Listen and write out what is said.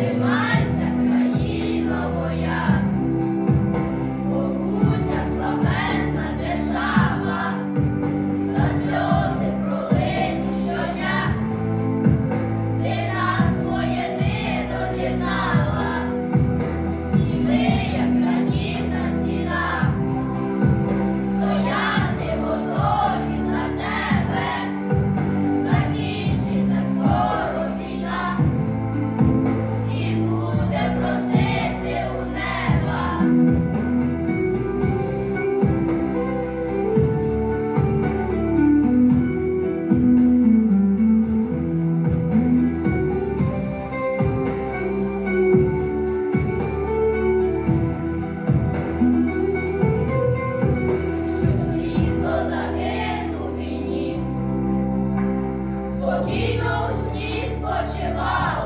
Amen. спокійно у сні спочивав.